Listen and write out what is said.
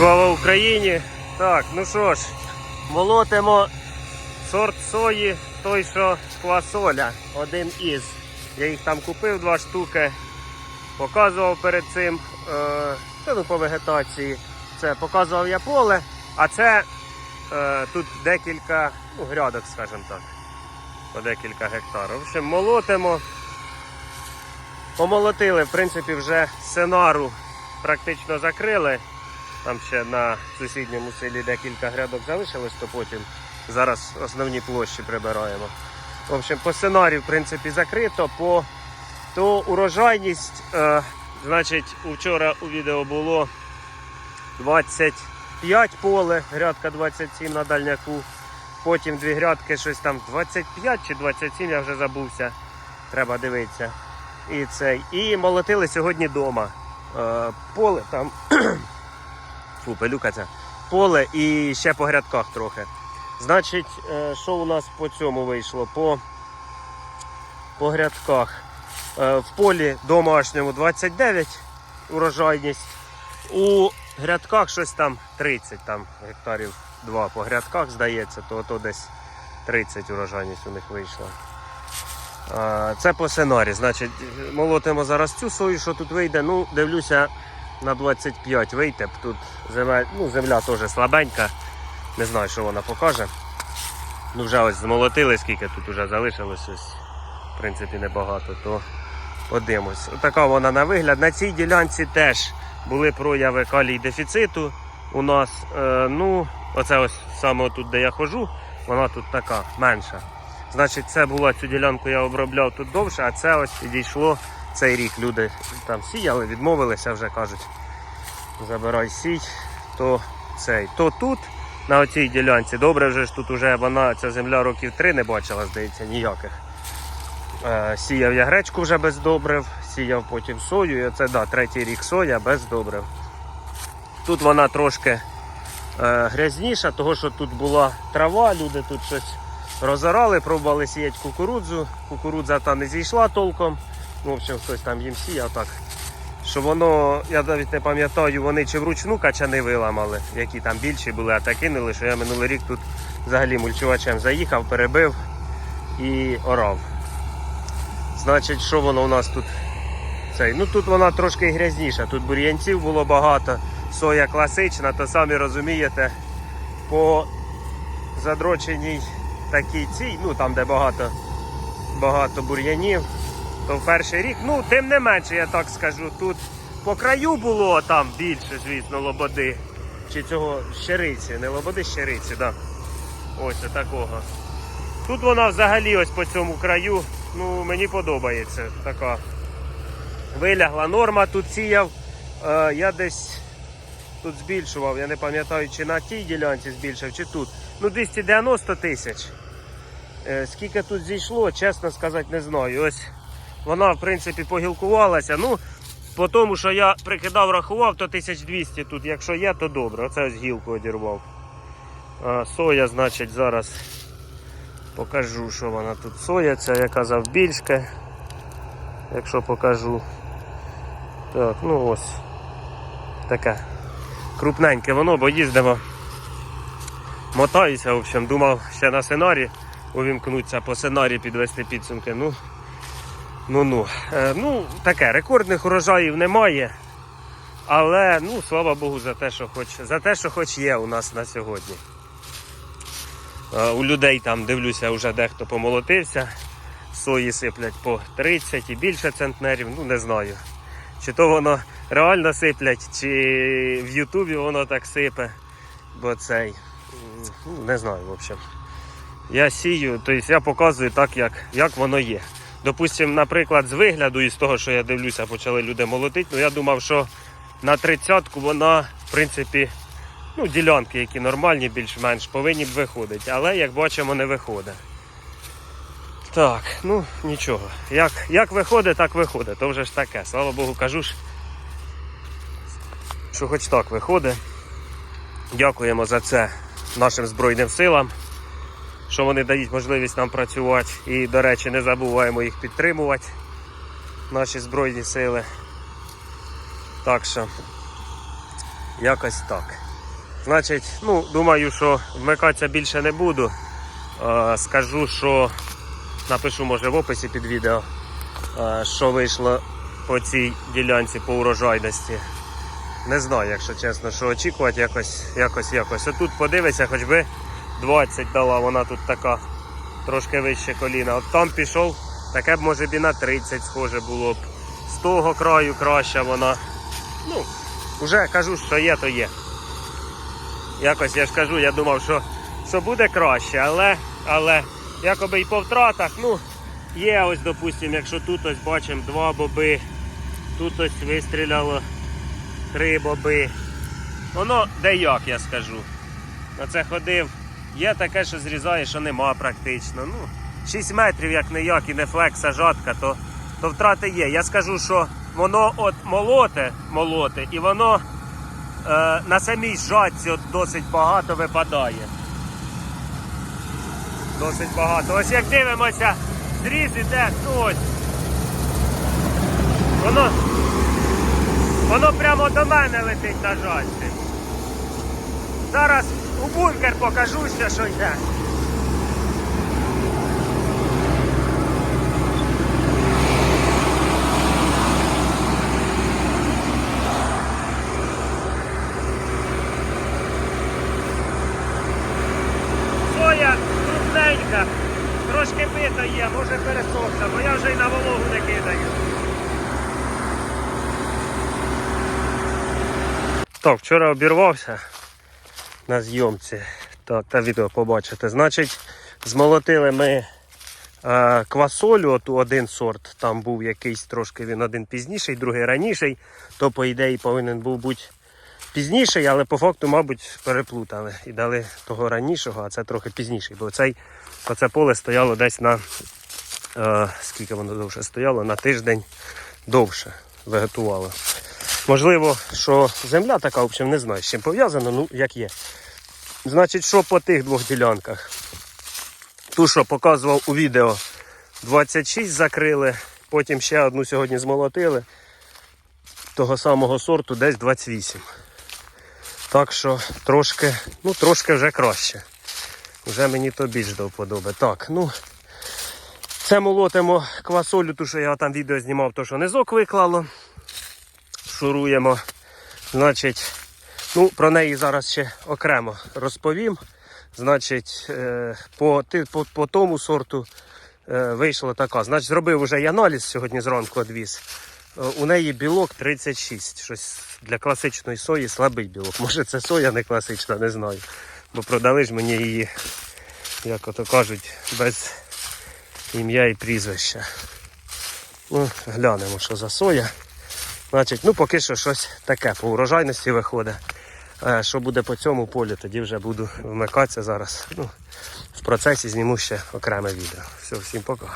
Слава Україні! Так, ну що ж, молотимо сорт сої, той, що квасоля, один із. Я їх там купив два штуки, показував перед цим е, ну, по вегетації. Це показував я поле, а це е, тут декілька ну, грядок, скажімо так. По декілька гектарів. В общем, молотимо. Помолотили, в принципі, вже сценару практично закрили. Там ще на сусідньому селі декілька грядок залишилось, то потім зараз основні площі прибираємо. В общем, по сценарію, в принципі, закрито. По то урожайність, е, значить, вчора у відео було 25 поле, грядка 27 на дальняку. Потім дві грядки, щось там 25 чи 27, я вже забувся. Треба дивитися. І цей. І молотили сьогодні вдома. Е, поле там. Фу, пилюка ця. Поле і ще по грядках трохи. Значить, е, що у нас по цьому вийшло? По, по грядках. Е, В полі домашньому 29 урожайність. У грядках щось там 30 там гектарів 2 по грядках, здається, то, то десь 30 урожайність у них вийшла. Е, Це по сценарі. Значить, молотимо зараз цю сою, що тут вийде. Ну, дивлюся, на 25 вийде. б Тут земля, ну, земля теж слабенька. Не знаю, що вона покаже. Ну, вже ось змолотили, скільки тут вже залишилось, ось, в принципі, небагато, то подивимось. Така вона на вигляд. На цій ділянці теж були прояви калій дефіциту у нас. Е, ну, оце ось саме тут, де я ходжу, вона тут така менша. Значить, це була цю ділянку я обробляв тут довше, а це ось підійшло цей рік. Люди там сіяли, відмовилися вже кажуть. Забирай сій, то цей. То тут, на оцій ділянці, добре вже ж тут уже вона, ця земля років три не бачила, здається, ніяких. Е, сіяв я гречку вже без добрив, сіяв потім сою. І оце да, третій рік соя без добрив. Тут вона трошки е, грязніша, того що тут була трава, люди тут щось розорали, пробували сіяти кукурудзу. Кукурудза та не зійшла толком. Ну, В общем, хтось там їм сіяв так. Що воно, я навіть не пам'ятаю, вони чи вручну качани виламали, які там більші були, а та кинули, що я минулий рік тут взагалі мульчувачем заїхав, перебив і орав. Значить, що воно у нас тут? Цей? Ну тут вона трошки грязніша, тут бур'янців було багато, соя класична, то самі розумієте, по задроченій такій цій, ну там де багато, багато бур'янів, то в перший рік, ну тим не менше, я так скажу, тут по краю було там більше, звісно, лободи. Чи цього щириці, не лободи, щириці, да. Ось такого. Тут вона взагалі ось по цьому краю, ну мені подобається така. Вилягла норма тут сіяв. Е, я десь тут збільшував, я не пам'ятаю, чи на тій ділянці збільшив, чи тут. Ну 290 тисяч. Е, скільки тут зійшло, чесно сказати, не знаю. Ось вона, в принципі, погілкувалася. Ну, по тому, що я прикидав, рахував, то 1200 тут, якщо є, то добре. Оце ось гілку одірвав. А, соя, значить, зараз покажу, що вона тут соя, ця я казав більшка. Якщо покажу. Так, ну ось. Таке крупненьке воно, бо їздимо. Мотаюся, в общем, думав ще на сценарі увімкнуться по сценарі підвести підсумки. Ну, ну, ну. Е, ну, таке, рекордних урожаїв немає. Але ну, слава Богу, за те, що хоч, за те, що хоч є у нас на сьогодні. Е, у людей там дивлюся, вже дехто помолотився. Сої сиплять по 30 і більше центнерів, ну не знаю. Чи то воно реально сиплять, чи в Ютубі воно так сипе. Бо цей. ну, Не знаю, в общем. Я сію, тобто я показую так, як, як воно є. Допустим, наприклад, з вигляду і з того, що я дивлюся, почали люди молотити. Ну я думав, що на тридцятку вона, в принципі, ну, ділянки, які нормальні, більш-менш, повинні б виходити. Але як бачимо, не виходить. Так, ну нічого. Як, як виходить, так виходить. То вже ж таке. Слава Богу, кажу ж, що хоч так виходить. Дякуємо за це нашим Збройним силам, що вони дають можливість нам працювати. І, до речі, не забуваємо їх підтримувати, наші Збройні сили. Так що, якось так. Значить, ну, думаю, що вмикатися більше не буду. Е, скажу, що напишу, може, в описі під відео, е, що вийшло по цій ділянці по урожайності. Не знаю, якщо чесно, що очікувати, якось, якось, якось. Отут подивися, хоч би 20 дала, вона тут така трошки вище коліна. От там пішов, таке б може і на 30 схоже було б. З того краю краща вона. Ну, вже кажу, що є, то є. Якось я ж кажу, я думав, що, що буде краще, але, але якоби і по втратах, ну, є ось, допустимо, якщо тут ось бачимо два боби, тут ось вистріляло три боби. Воно де як, я скажу. Оце ходив. Є таке, що зрізає, що нема практично. Ну, 6 метрів, як не як, і не флекса жатка, то, то втрати є. Я скажу, що воно от молоте, молоте, і воно е, на самій жатці от досить багато випадає. Досить багато. Ось як дивимося, зріз іде, ну ось. Воно, воно прямо до мене летить на жатці. Зараз у бункер покажу ще, що йде. Соя крупненька, трошки бита є, може пересохла, бо я вже й на вологу не кидаю. Так, вчора обірвався на зйомці. Так, та відео побачите. Значить, змолотили ми е, квасолю, оту один сорт. Там був якийсь трошки він один пізніший, другий раніший. То, по ідеї, повинен був бути пізніший, але по факту, мабуть, переплутали і дали того ранішого, а це трохи пізніший. Бо цей, оце поле стояло десь на е, скільки воно довше стояло, на тиждень довше вегетувало. Можливо, що земля така, в общем, не знаю, з чим пов'язана, ну як є. Значить, що по тих двох ділянках? Ту, що показував у відео, 26 закрили, потім ще одну сьогодні змолотили. Того самого сорту десь 28. Так що трошки, ну трошки вже краще. Вже мені то більш до вподоби. Так, ну це молотимо квасолю, ту, що я там відео знімав, то що низок виклало. Шуруємо. Значить, ну, про неї зараз ще окремо розповім. Значить, е, по, по, по тому сорту е, вийшла така. Значить, зробив вже я аналіз сьогодні зранку одвіз. Е, У неї білок 36. Щось для класичної сої слабий білок. Може це соя не класична, не знаю. Бо продали ж мені її, як ото кажуть, без ім'я і прізвища. Ну, глянемо, що за соя. Значить, ну поки що щось таке по урожайності виходить. Е, Що буде по цьому полі, тоді вже буду вмикатися зараз. Ну, в процесі зніму ще окреме відео. Все, всім пока.